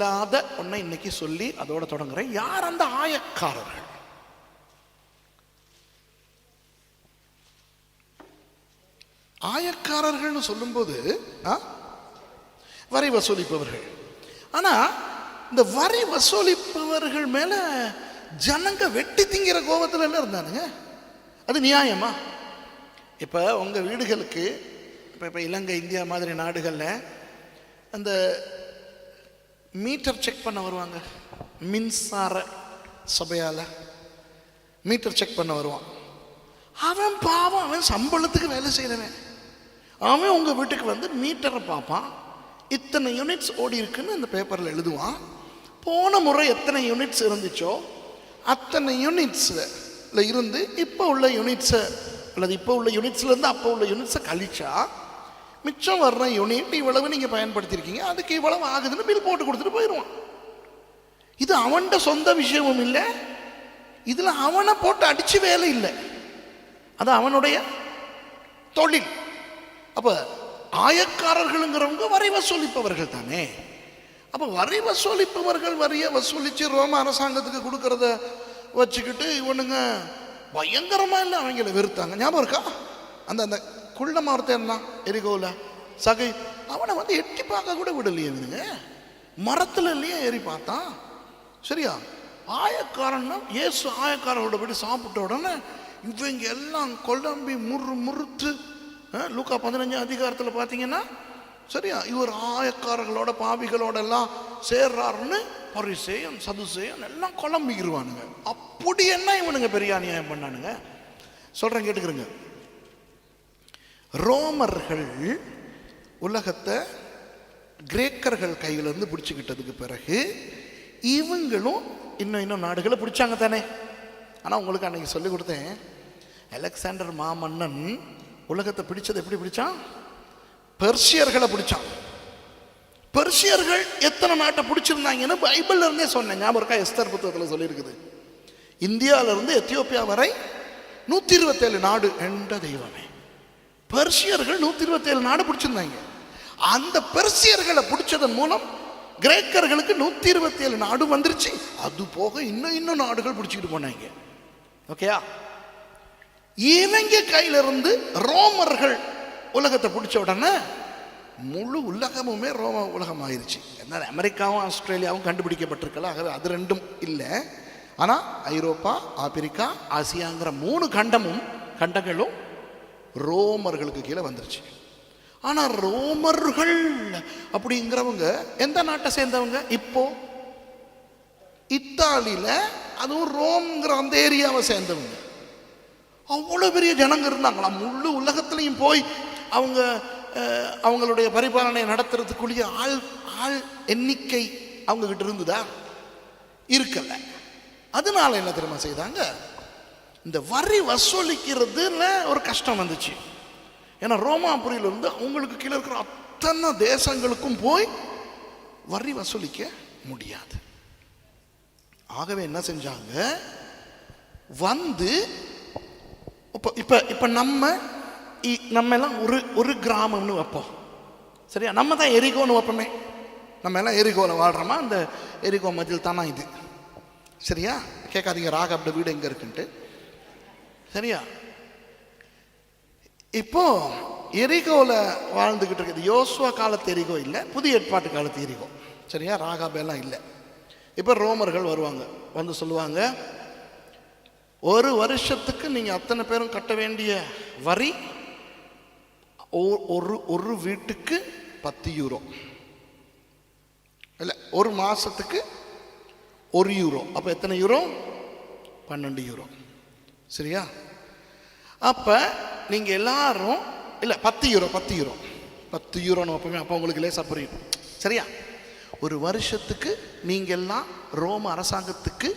இல்லாத ஒன்றை இன்னைக்கு சொல்லி அதோட தொடங்குறேன் யார் அந்த ஆயக்காரர்கள்? ஆயக்காரர்கள்னு சொல்லும்போது ஆ, வரி வசூலிப்பவர்கள். ஆனா இந்த வரி வசூலிப்பவர்கள் மேல ஜனங்க வெட்டி திங்கிற கோபத்தில் என்ன இருந்தானுங்க? அது நியாயமா? இப்ப உங்க வீடுகளுக்கு இப்ப இப்ப இலங்கை இந்தியா மாதிரி நாடுகள்ல அந்த மீட்டர் செக் பண்ண வருவாங்க. மின்சார சபையால் மீட்டர் செக் பண்ண வருவான். அவன் பாவம் அவன் சம்பளத்துக்கு வேலை செய்கிறவன் அவன் உங்கள் வீட்டுக்கு வந்து மீட்டரை பார்ப்பான். இத்தனை யூனிட்ஸ் ஓடி இருக்குன்னு அந்த பேப்பரில் எழுதுவான். போன முறை எத்தனை யூனிட்ஸ் இருந்துச்சோ அத்தனை யூனிட்ஸில் இருந்து இப்போ உள்ள யூனிட்ஸை அல்லது இப்போ உள்ள யூனிட்ஸ்லேருந்து அப்போ உள்ள யூனிட்ஸை கழிச்சா மிச்சம் வர்ற யூனிட் இவ்வளவு நீங்கள் பயன்படுத்தியிருக்கீங்க. அதுக்கு இவ்வளவு ஆகுதுன்னு பில் போட்டு கொடுத்துட்டு போயிடுவான். இது அவன்கிட்ட சொந்த விஷயமும் இல்லை. இதில் அவனை போட்டு அடித்து வேலை இல்லை. அது அவனுடைய தொழில். அப்போ ஆயக்காரர்களுங்கிறவங்க வரி வசூலிப்பவர்கள் தானே. அப்போ வரி வசூலிப்பவர்கள் வரியை வசூலித்து ரோம அரசாங்கத்துக்கு கொடுக்கறத வச்சுக்கிட்டு இவனுங்க பயங்கரமாக இல்லை அவங்கள வெறுத்தாங்க. ஞாபகம் இருக்கா? அந்த அந்த குள்ளமா ஒருத்தன் இருந்தான் எரிகோல. சகை. அவனை வந்து எட்டி பார்க்க கூட விடலையே இவனுங்க. மரத்தில் இல்லையே ஏறி பார்த்தான். சரியா? ஆயக்காரன்னா இயேசு ஆயக்காரரோட போய் சாப்பிட்ட உடனே இவங்க எல்லாம் குழம்பி முறு முறுத்து லூக்கா பதினஞ்சாம் அதிகாரத்தில் பார்த்தீங்கன்னா சரியா? இவர் ஆயக்காரர்களோட பாவிகளோட எல்லாம் சேர்றாருன்னு பரிசேயன் சதுசேயம் எல்லாம் குழம்பிக்கிருவானுங்க. அப்படி என்ன இவனுங்க பெரிய அநியாயம் பண்ணானுங்க? சொல்கிறேன் கேட்டுக்கிறேங்க. ரோமர்கள் உலகத்தை கிரேக்கர்கள் கையிலேருந்து பிடிச்சிக்கிட்டதுக்கு பிறகு இவங்களும் இன்னும் இன்னும் நாடுகளை பிடிச்சாங்க தானே. ஆனால் உங்களுக்கு அன்றைக்கி சொல்லிக் கொடுத்தேன் அலெக்சாண்டர் மாமன்னன் உலகத்தை பிடிச்சது எப்படி பிடிச்சான்? பெர்சியர்களை பிடிச்சான். பெர்சியர்கள் எத்தனை நாட்டை பிடிச்சிருந்தாங்கன்னு பைபிள்ல இருந்தே சொன்னேன். ஞாபகம் இருக்கா? எஸ்தர் புத்தகத்தில் சொல்லியிருக்குது. இந்தியாவிலிருந்து எத்தியோப்பியா வரை நூற்றி இருபத்தேழு நாடு என்ற தெய்வமே. பெர்சியர்கள் நூற்றி இருபத்தேழு நாடு பிடிச்சிருந்தாங்க. அந்த பெர்சியர்களை பிடிச்சதன் மூலம் கிரேக்கர்களுக்கு நூற்றி இருபத்தேழு நாடு வந்துருச்சு. அது போக இன்னும் இன்னும் நாடுகள் பிடிச்சிக்கிட்டு போனாங்க. ஓகேயா? இவங்க கையில இருந்து ரோமர்கள் உலகத்தை பிடிச்ச உடனே முழு உலகமுமே ரோம உலகம் ஆயிடுச்சு என்ன அமெரிக்காவும் ஆஸ்திரேலியாவும் கண்டுபிடிக்கப்பட்டிருக்கலாம் ஆகவே அது ரெண்டும் இல்லை. ஆனால் ஐரோப்பா ஆப்பிரிக்கா ஆசியாங்கிற மூணு கண்டமும் கண்டங்களும் ரோமர்களுக்கு கீழே வந்துருச்சு. ஆனால் ரோமர்கள் அப்படிங்கிறவங்க எந்த நாட்டை சேர்ந்தவங்க? இப்போ இத்தாலியில் அதுவும் ரோம்ங்கிற அந்த ஏரியாவை சேர்ந்தவங்க. அவ்வளோ பெரிய ஜனங்க இருந்தாங்களாம் முழு உலகத்துலேயும் போய் அவங்க அவங்களுடைய பரிபாலனை நடத்துறதுக்குரிய ஆள் ஆள் எண்ணிக்கை அவங்கக்கிட்ட இருந்துதா இருந்ததா? இருக்கல. அதனால என்ன தெரியுமா செய்தாங்க? இந்த வரி வசூலிக்கிறதுல ஒரு கஷ்டம் வந்துச்சு. ஏன்னா ரோமாபுரியில இருந்து அவங்களுக்கு கீழே இருக்கிற அத்தனை தேசங்களுக்கும் போய் வரி வசூலிக்க முடியாது. ஆகவே என்ன செஞ்சாங்க? வந்து இப்போ இப்போ இப்போ நம்ம இ- நம்ம எல்லாம் ஒரு ஒரு கிராமம்னு வைப்போம். சரியா? நம்ம தான் எரிகோன்னு வைப்போமே. நம்ம எல்லாம் எரிகோவில் வாழ்கிறோமா அந்த எரிகோ மதில் தானா இது. சரியா? கேட்காதீங்க. ராக அப்படி வீடு எங்கே இருக்குன்ட்டு. சரியா? இப்போ எரிகோவில் வாழ்ந்துக்கிட்டு இருக்குது. யோசுவா காலத்து எரிகோ இல்லை புதிய ஏற்பாட்டு காலத்து எரிகோ. சரியா? ராகாபெல்லாம் இல்லை. இப்போ ரோமர்கள் வருவாங்க. வந்து சொல்லுவாங்க ஒரு வருஷத்துக்கு நீங்கள் அத்தனை பேரும் கட்ட வேண்டிய வரி ஒ- ஒரு ஒரு வீட்டுக்கு பத்து யூரோ. இல்லை ஒரு மாதத்துக்கு ஒரு யூரோ. அப்போ எத்தனை யூரோ? பன்னெண்டு யூரோ. சரியா? அப்போ நீங்கள் எல்லாரும் இல்லை பத்து யூரோ பத்து யூரோ பத்து யூரோன்னு வைப்போமே அப்போ உங்களுக்கு லேசாக புரியும். சரியா? ஒரு வருஷத்துக்கு நீங்கள் எல்லாம் ரோம அரசாங்கத்துக்கு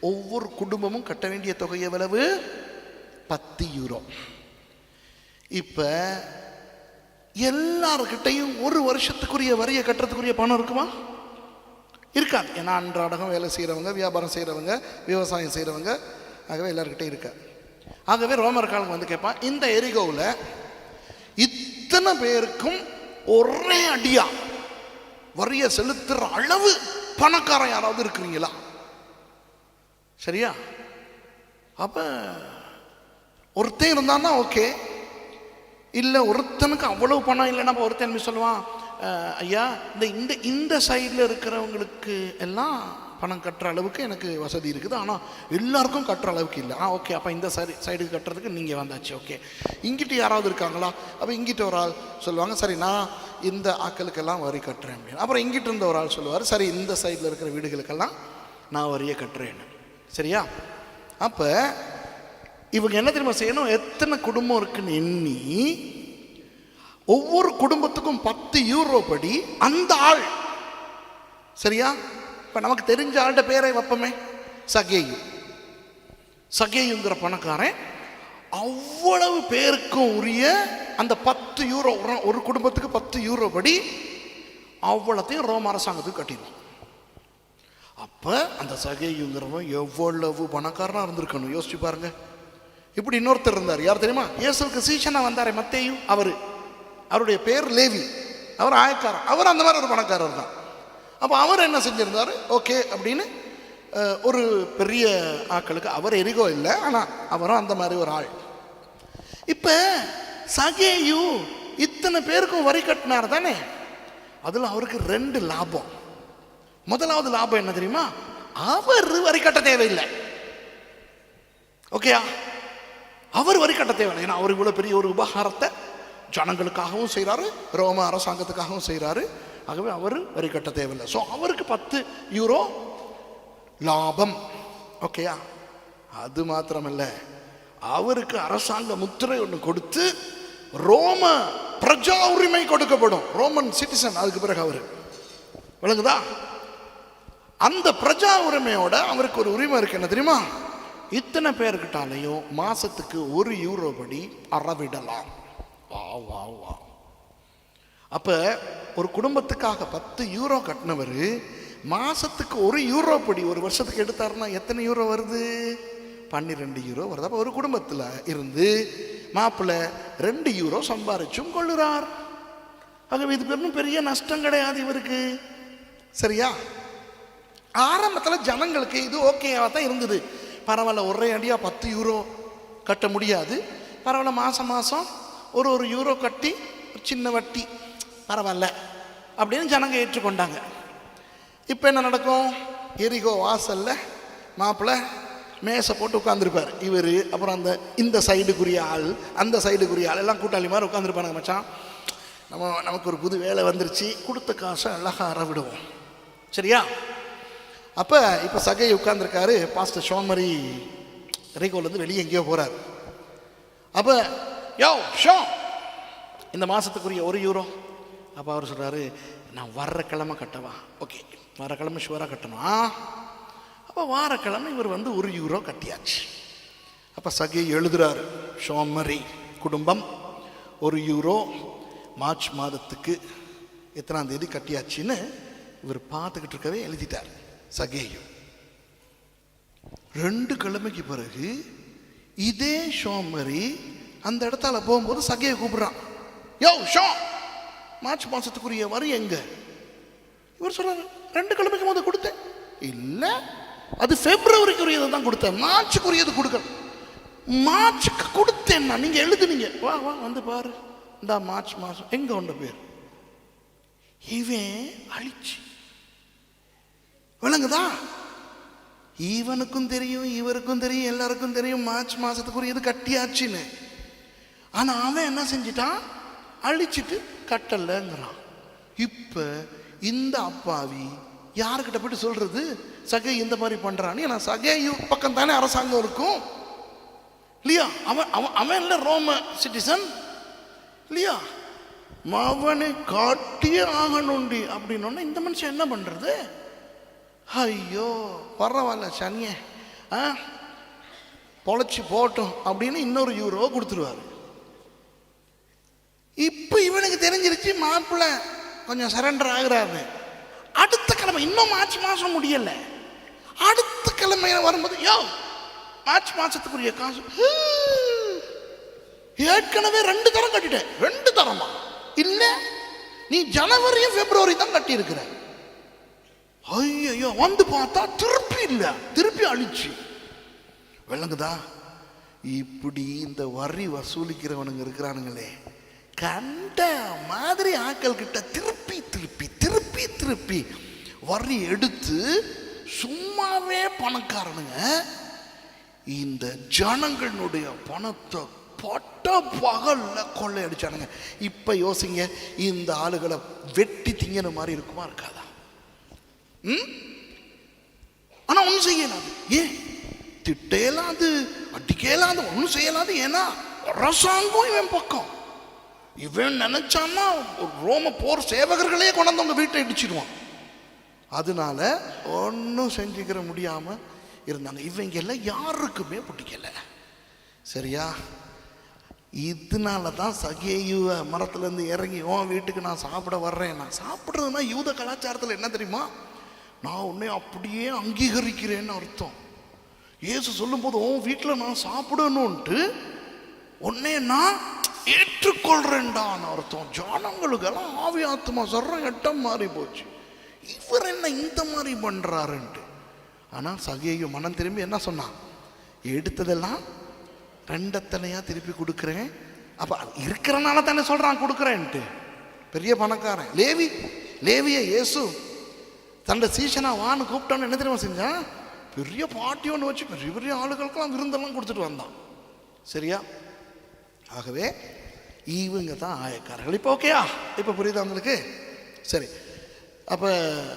ஒவ்வொரு குடும்பமும் கட்ட வேண்டிய தொகை எவ்வளவு? பத்து யூரோ இப்போ எல்லார்கிட்டையும் ஒரு வருஷத்துக்குரிய வரியை கட்டுறதுக்குரிய பணம் இருக்குமா? இருக்காது. ஏன்னா அன்றாடகம் வேலை செய்கிறவங்க வியாபாரம் செய்கிறவங்க விவசாயம் செய்கிறவங்க ஆகவே எல்லாருக்கிட்டே இருக்கா. ஆகவே ரோமர் காலம் வந்து கேட்பான் இந்த எரிகோவில் இத்தனை பேருக்கும் ஒரே அடியா வரியை செலுத்துற அளவு பணக்காரன் யாராவது இருக்கிறீங்களா? சரியா? அப்ப ஒருத்தன் இருந்தான்னா ஓகே. இல்லை ஒருத்தனுக்கு அவ்வளவு பணம் இல்லைன்னா ஒருத்தன் சொல்லுவான் ஐயா இந்த இந்த இந்த சைடில் இருக்கிறவங்களுக்கு எல்லாம் பணம் கட்டுற அளவுக்கு எனக்கு வசதி இருக்குது. ஆனால் எல்லாருக்கும் கட்டுற அளவுக்கு இல்லை. ஆ ஓகே. அப்போ இந்த சைடு சைடுக்கு கட்டுறதுக்கு நீங்கள் வந்தாச்சு. ஓகே. இங்கிட்டு யாராவது இருக்காங்களா? அப்போ இங்கிட்ட ஒரு ஆள் சொல்லுவாங்க சரி நான் இந்த ஆக்களுக்கெல்லாம் வரி கட்டுறேன். அப்படின்னு. அப்புறம் இங்கிட்டு இருந்த ஒரு ஆள் சொல்லுவார் சரி இந்த சைடில் இருக்கிற வீடுகளுக்கெல்லாம் நான் வரியை கட்டுறேன்னு சரியா? அப்போ இவங்க என்ன தெரியுமா செய்யணும்? எத்தனை குடும்பம் இருக்குன்னு எண்ணி ஒவ்வொரு குடும்பத்துக்கும் பத்து யூரோ படி அந்த ஆள் சரியா? இப்போ நமக்கு தெரிஞ்ச ஆள்கிட்ட பேரை வைப்போமே. சகேயு. சகேயுங்கிற பணக்காரன் அவ்வளவு பேருக்கும் உரிய அந்த பத்து யூரோ ஒரு- ஒரு குடும்பத்துக்கு பத்து யூரோ படி அவ்வளோத்தையும் ரோம அரசாங்கத்துக்கு கட்டிடும் அப்போ அந்த சகேயுங்கிறவன் எவ்வளவு பணக்காரனாக இருந்திருக்கணும். யோசிச்சு பாருங்க. இப்படி இன்னொருத்தர் இருந்தார். யார் தெரியுமா? இயேசுக்கு சீசனாக வந்தாரே மத்தேயும் அவர். அவருடைய பேர் லேவி. அவர் ஆயக்காரர். அவர் அந்த மாதிரி ஒரு பணக்காரர் தான் அப்போ அவர் என்ன செஞ்சுருந்தார்? ஓகே அப்படின்னு ஒரு பெரிய ஆக்களுக்கு அவர் எரிகோ இல்லை ஆனால் அவரும் அந்த மாதிரி ஒரு ஆள். இப்போ சகேயு இத்தனை பேருக்கும் வரி கட்டினார் தானே? அதில் அவருக்கு ரெண்டு லாபம். முதலாவது லாபம் என்ன தெரியுமா? அவர் வரி கட்ட தேவையில்லை. ஓகேயா? அவர் வரி கட்ட தேவையில்லை. ஏன்னா அவர் இவ்வளோ பெரிய ஒரு உபகாரத்தை ஜனங்களுக்காகவும் செய்கிறாரு ரோம அரசாங்கத்துக்காகவும் செய்கிறாரு ஆகவே அவர் வரி கட்ட தேவையில்லை. ஸோ அவருக்கு பத்து யூரோ லாபம். ஓகேயா அது மாத்திரமல்ல. அவருக்கு அரசாங்க முத்திரை ஒன்று கொடுத்து ரோம பிரஜா உரிமை கொடுக்கப்படும். ரோமன் சிட்டிசன் அதுக்கு பிறகு அவர். விளங்குதா? அந்த பிரஜா உரிமையோட அவருக்கு ஒரு உரிமை இருக்கு. என்ன தெரியுமா? இத்தனை பேர்கிட்டாலையும் மாசத்துக்கு ஒரு யூரோ படி அறவிடலாம். வா வா வா. அப்போ ஒரு குடும்பத்துக்காக பத்து யூரோ கட்டினவர் மாதத்துக்கு ஒரு யூரோ படி ஒரு வருஷத்துக்கு எடுத்தாருன்னா எத்தனை யூரோ வருது? பன்னிரெண்டு யூரோ வருது. அப்போ ஒரு குடும்பத்தில் இருந்து மாப்பிள்ளை ரெண்டு யூரோ சம்பாரிச்சும் கொள்ளுறார். ஆகவே இது பெரும் பெரிய நஷ்டம் கிடையாது இவருக்கு. சரியா? ஆரம்பத்தில் ஜனங்களுக்கு இது ஓகேவாக தான் இருந்தது. பரவாயில்ல ஒரே அடியாக பத்து யூரோ கட்ட முடியாது. பரவாயில்ல மாதம் மாதம் ஒரு ஒரு யூரோ கட்டி ஒரு சின்ன வட்டி. பரவாயில்ல அப்படின்னு ஜனங்க ஏற்றுக்கொண்டாங்க. இப்போ என்ன நடக்கும்? எரிகோ வாசலில் மாப்பிள்ளை மேசை போட்டு உட்காந்துருப்பார் இவர் அப்புறம் அந்த இந்த சைடுக்குரிய ஆள் அந்த சைடுக்குரிய ஆள் எல்லாம் கூட்டாளி மாதிரி உட்காந்துருப்பானுங்க மச்சான். நம்ம நமக்கு ஒரு புது வேலை வந்துருச்சு. கொடுத்த காசை அழகாக அறவிடுவோம். சரியா? அப்போ இப்போ சகை உட்காந்துருக்காரு பாஸ்டர் ஷோமரி ரீகோலேருந்து வெளியே எங்கேயோ போகிறார் அப்போ யோ ஷோ! இந்த மாதத்துக்குரிய ஒரு யூரோ. அப்போ அவர் சொல்கிறாரு நான் வர்ற கிழமை கட்டவா. ஓகே வர கிழமை ஷுவராக கட்டணும். ஆ? அப்போ வாரக்கிழமை இவர் வந்து ஒரு யூரோ கட்டியாச்சு. அப்போ சகி எழுதுறாரு ஷோமரி குடும்பம் ஒரு யூரோ மார்ச் மாதத்துக்கு எத்தனாம் தேதி கட்டியாச்சுன்னு இவர் பார்த்துக்கிட்டு இருக்கவே எழுதிட்டார் சகேயும் ரெண்டு கிழமைக்கு பிறகு இதே ஷோமரி அந்த இடத்தால போகும்போது சகையை கூப்பிடுறான். யோ ஷோ மார்ச் மாதத்துக்குரிய வரி எங்க? இவர் சொல்றாரு ரெண்டு கிழமைக்கு போது கொடுத்தேன். இல்லை அது பிப்ரவரிக்குரியதை தான் கொடுத்தேன். மார்ச்சுக்குரியது கொடுக்கல. மார்ச்சுக்கு கொடுத்தேன்னா நீங்க எழுதுனீங்க. வா வா வந்து பாரு. இந்த மார்ச் மாதம் எங்க உண்ட பேர்? இவன் அழிச்சு. விளங்குதா? இவனுக்கும் தெரியும் இவருக்கும் தெரியும் எல்லாருக்கும் தெரியும். மார்ச் மாதத்துக்குரியது கட்டியாச்சுன்னு. ஆனால் அவன் என்ன செஞ்சிட்டான்? அழிச்சிட்டு கட்டலைங்கிறான். இப்போ இந்த அப்பாவி யாருக்கிட்ட போயிட்டு சொல்றது? சகை இந்த மாதிரி பண்றான்னு. ஏன்னா சகையு பக்கம் தானே அரசாங்கம் இருக்கும். இல்லையா? அவன் அவன் அவன் இல்லை ரோம சிட்டிசன் இல்லையா? மவனை காட்டியே ஆகணுண்டி அப்படின்னோடனே இந்த மனுஷன் என்ன பண்ணுறது ஐயோ பரவாயில்ல சனியே. ஆ? பொழைச்சி போட்டோம் அப்படின்னு இன்னொரு யூரோ கொடுத்துருவாரு. தெரிஞ்சிருச்சு மாப்பிள்ளை கொஞ்சம் சரண்டர் ஆகுறாரு. அடுத்த கிழமை இன்னும் மார்ச் மாதம் முடியல. அடுத்த கிழமையில வரும்போது யோ மார்ச் மாசத்துக்குரிய காசு. ஹூ, ஏற்கனவே ரெண்டு தரம் கட்டிட்டேன் ரெண்டு தரமா? இல்லை நீ ஜனவரியும் பிப்ரவரி தான் கட்டி இருக்கிற ஐயோ வந்து பார்த்தா திருப்பி இல்லை. திருப்பி அழிச்சு. விளங்குதா? இப்படி இந்த வரி வசூலிக்கிறவனுங்க இருக்கிறானுங்களே. கண்ட மாதிரி ஆட்கள் கிட்ட திருப்பி திருப்பி திருப்பி திருப்பி வரி எடுத்து சும்மாவே பணக்காரனுங்க இந்த ஜனங்களுடைய பணத்தை பட்ட பகல்ல கொள்ளையடிச்சானுங்க. இப்ப யோசிங்க இந்த ஆளுகளை வெட்டி திங்கிற மாதிரி இருக்குமா இருக்காதா? ம்? ஆனா ஒன்றும் செய்யலாது. ஏன்? திட்டையலாது அடிக்கலாது ஒன்றும் செய்யலாது. ஏன்னா அரசாங்கம் இவன் பக்கம். இவன் நினைச்சான்னா ரோம போர் சேவகர்களே கொண்டாந்து உங்க வீட்டை இடிச்சிடுவான் அதனால ஒன்றும் செஞ்சுக்கிற முடியாம இருந்தாங்க. இவங்க எல்லாம் யாருக்குமே பிடிக்கல. சரியா? இதனால தான் சகேயுவ மரத்துலேருந்து இறங்கி உன் வீட்டுக்கு நான் சாப்பிட வர்றேன். நான் சாப்பிட்றதுனா யூத கலாச்சாரத்தில் என்ன தெரியுமா? நான் உன்னை அப்படியே அங்கீகரிக்கிறேன்னு அர்த்தம். இயேசு சொல்லும்போது உன் வீட்டில் நான் சாப்பிடணுன்ட்டு உன்னே நான் ஏற்றுக்கொள்றேன்டான்னு அர்த்தம். ஜனங்களுக்கெல்லாம் ஆவி ஆத்மா சொல்கிறேன் எட்டம் மாறி போச்சு. இவர் என்ன இந்த மாதிரி பண்ணுறாருன்ட்டு ஆனால் சகையோ மனம் திரும்பி என்ன சொன்னான் எடுத்ததெல்லாம் ரெண்டத்தனையாக திருப்பி கொடுக்குறேன். அப்போ இருக்கிறனால தானே சொல்கிறான் கொடுக்குறேன்ட்டு. பெரிய பணக்காரன். லேவி லேவிய இயேசு தன்னை சீசனா வான்னு கூப்பிட்டான்னு என்ன தெரியுமா செஞ்சான்? பெரிய பாட்டி ஒன்று வச்சு பெரிய பெரிய ஆளுகளுக்கெல்லாம் விருந்தெல்லாம் கொடுத்துட்டு வந்தான். சரியா? ஆகவே இவங்க தான் ஆயக்காரர்கள். இப்போ ஓகேயா இப்போ புரியுதா உங்களுக்கு? சரி. அப்போ